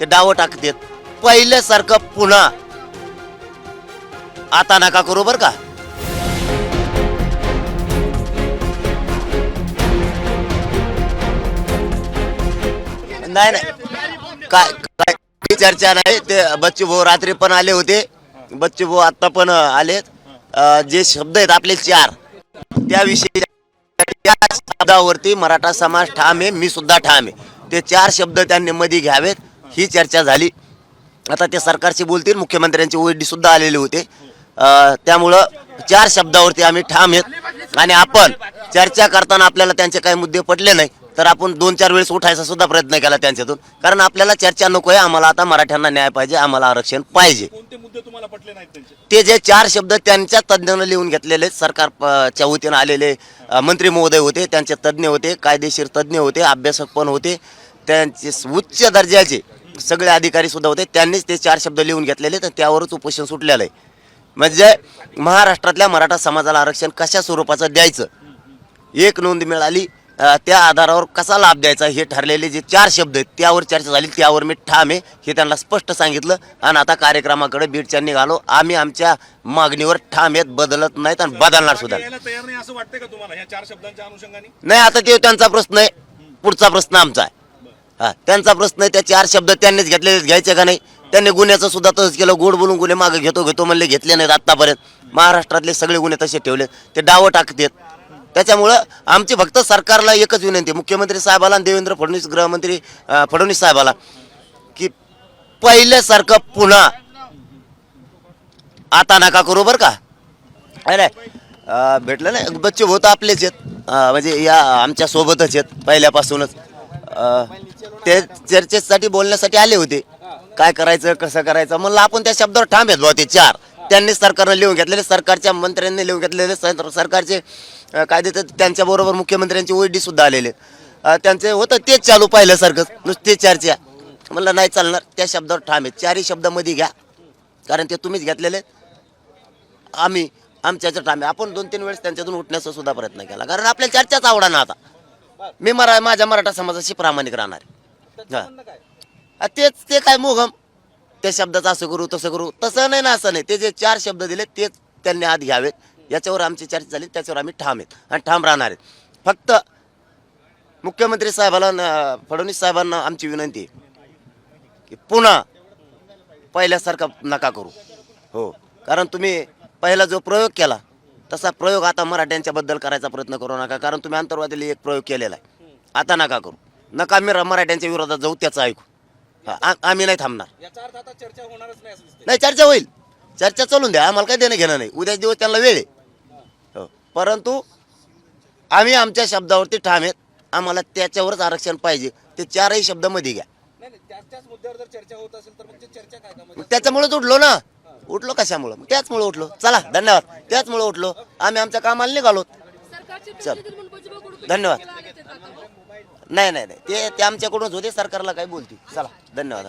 ते डावं टाकतात पहिल्यासारखं पुन्हा. आता नका करू बर का? नाही नाही. काय काय काही चर्चा नाही. ते बच्चू भाऊ रात्री पण आले होते. बच्चू भाऊ आता पण आलेत. जे शब्द आहेत आपले चार त्याविषयी त्या शब्दावरती मराठा समाज ठाम आहे मी सुद्धा ठाम आहे. ते चार शब्द त्यांनी मध्ये घ्यावेत. ही चर्चा झाली. आता ते सरकारशी बोलतील मुख्यमंत्र्यांचे ओएडी सुद्धा आलेले होते. त्यामुळं चार शब्दावरती आम्ही ठाम आहेत. आणि आपण चर्चा करताना आपल्याला त्यांचे काही मुद्दे पटले नाही तर आपण दोन चार वेळेस उठायचा सुद्धा प्रयत्न केला त्यांच्यातून. कारण आपल्याला चर्चा नको आहे आम्हाला आता मराठ्यांना न्याय पाहिजे आम्हाला आरक्षण पाहिजे. ते जे चार शब्द त्यांच्या तज्ज्ञानं लिहून घेतलेले सरकार प- च्या वतीनं आलेले मंत्री महोदय होते त्यांचे तज्ज्ञ होते कायदेशीर तज्ज्ञ होते अभ्यासक पण होते. त्यांचे उच्च दर्जाचे सगळे अधिकारी सुद्धा होते. त्यांनीच ते चार शब्द लिहून घेतलेले तर त्यावरच उपोषण सुटलेलं आहे. म्हणजे महाराष्ट्रातल्या मराठा समाजाला आरक्षण कशा स्वरूपाचं द्यायचं? एक नोंद मिळाली त्या आधारावर कसा लाभ द्यायचा हे ठरलेले जे चार शब्द आहेत त्यावर चर्चा झाली त्यावर मी ठाम आहे हे त्यांना स्पष्ट सांगितलं. आणि आता कार्यक्रमाकडे बीडच्या निघालो. आम्ही आमच्या मागणीवर ठाम आहेत बदलत नाहीत आणि बदलणार सुद्धा नाही आता ते त्यांचा प्रश्न आहे. पुढचा प्रश्न आमचा आहे. हा त्यांचा प्रश्न आहे त्याचे चार शब्द त्यांनीच घेतलेले घ्यायचे का नाही? त्यांनी गुन्ह्याचं सुद्धा तसंच केलं गोड बोलून गुन्हे मागे घेतो घेतो म्हणले घेतले नाहीत आतापर्यंत महाराष्ट्रातले सगळे गुन्हे तसे ठेवले ते डावं टाकतात. त्याच्यामुळं आमची फक्त सरकारला एकच विनंती मुख्यमंत्री साहेबाला आणि देवेंद्र फडणवीस गृहमंत्री फडणवीस साहेबाला की पहिल्यासारखं पुन्हा आता नका करू बरं का? अरे भेटलं ना बच्चे भाऊ आपलेच आहेत. म्हणजे या आमच्या सोबतच आहेत पहिल्यापासूनच. ते चर्चेसाठी बोलण्यासाठी आले होते. काय करायचं कसं करायचं? म्हणलं आपण त्या शब्दावर ठाम घेतलो भाऊ ते चार. त्यांनी सरकारनं लिहून घेतलेले सरकारच्या मंत्र्यांनी लिहून घेतलेले सरकारचे कायदे काय त्यांच्याबरोबर मुख्यमंत्र्यांचे ओएडी सुद्धा आलेले. त्यांचे होतं तेच चालू पाहिल्यासारखं नुसते चर्चा. म्हणलं नाही चालणार त्या शब्दावर ठाम आहेत. चारही शब्दामध्ये घ्या. कारण ते तुम्हीच घेतलेले. आम्ही आमच्या ठाम आहे. आपण दोन तीन वेळेस त्यांच्यातून उठण्याचा सुद्धा प्रयत्न केला. कारण आपल्याला चर्चाच आवडा ना आता. मी मरा माझ्या मराठा समाजाशी प्रामाणिक राहणार आहे. हा. तेच ते काय मोघम? त्या शब्दाचं असं करू तसं करू. तसं नाही ना असं नाही. ते जे चार शब्द दिले तेच त्यांनी आत घ्यावेत. याच्यावर आमची चर्चा झाली त्याच्यावर आम्ही ठाम आहेत आणि ठाम राहणार आहेत. फक्त मुख्यमंत्री साहेबाला फडणवीस साहेबांना आमची विनंती आहे की पुन्हा पहिल्यासारखा नका करू. हो. कारण तुम्ही पहिला जो प्रयोग केला तसा प्रयोग आता मराठ्यांच्या बद्दल करायचा प्रयत्न करू नका कारण तुम्ही आंतरवादीला एक प्रयोग केलेला आहे. आता नका करू. नका मी मराठ्यांच्या विरोधात जाऊ त्याचं ऐकू. आम्ही नाही थांबणार. नाही चर्चा होईल. चर्चा चालून द्या. आम्हाला काही देणं घेणं नाही. उद्या दिवस त्यांना वेळ आहे. हो. परंतु आम्ही आमच्या शब्दावरती ठाम आहेत. आम्हाला त्याच्यावरच आरक्षण पाहिजे. ते चारही शब्दमध्ये घ्या. नाही नाही त्याच त्याच मुद्द्यावर जर चर्चा होत असेल तर मग ते चर्चा काय? का मग त्याच्यामुळेच उठलो ना. उठलो कशामुळं? त्याचमुळे उठलो. चला धन्यवाद. त्याचमुळे उठलो. आम्ही आमच्या कामाला निघालो चल. धन्यवाद. नाही नाही नाही. ते आमच्याकडूनच होते सरकारला काय बोलतील. चला धन्यवाद.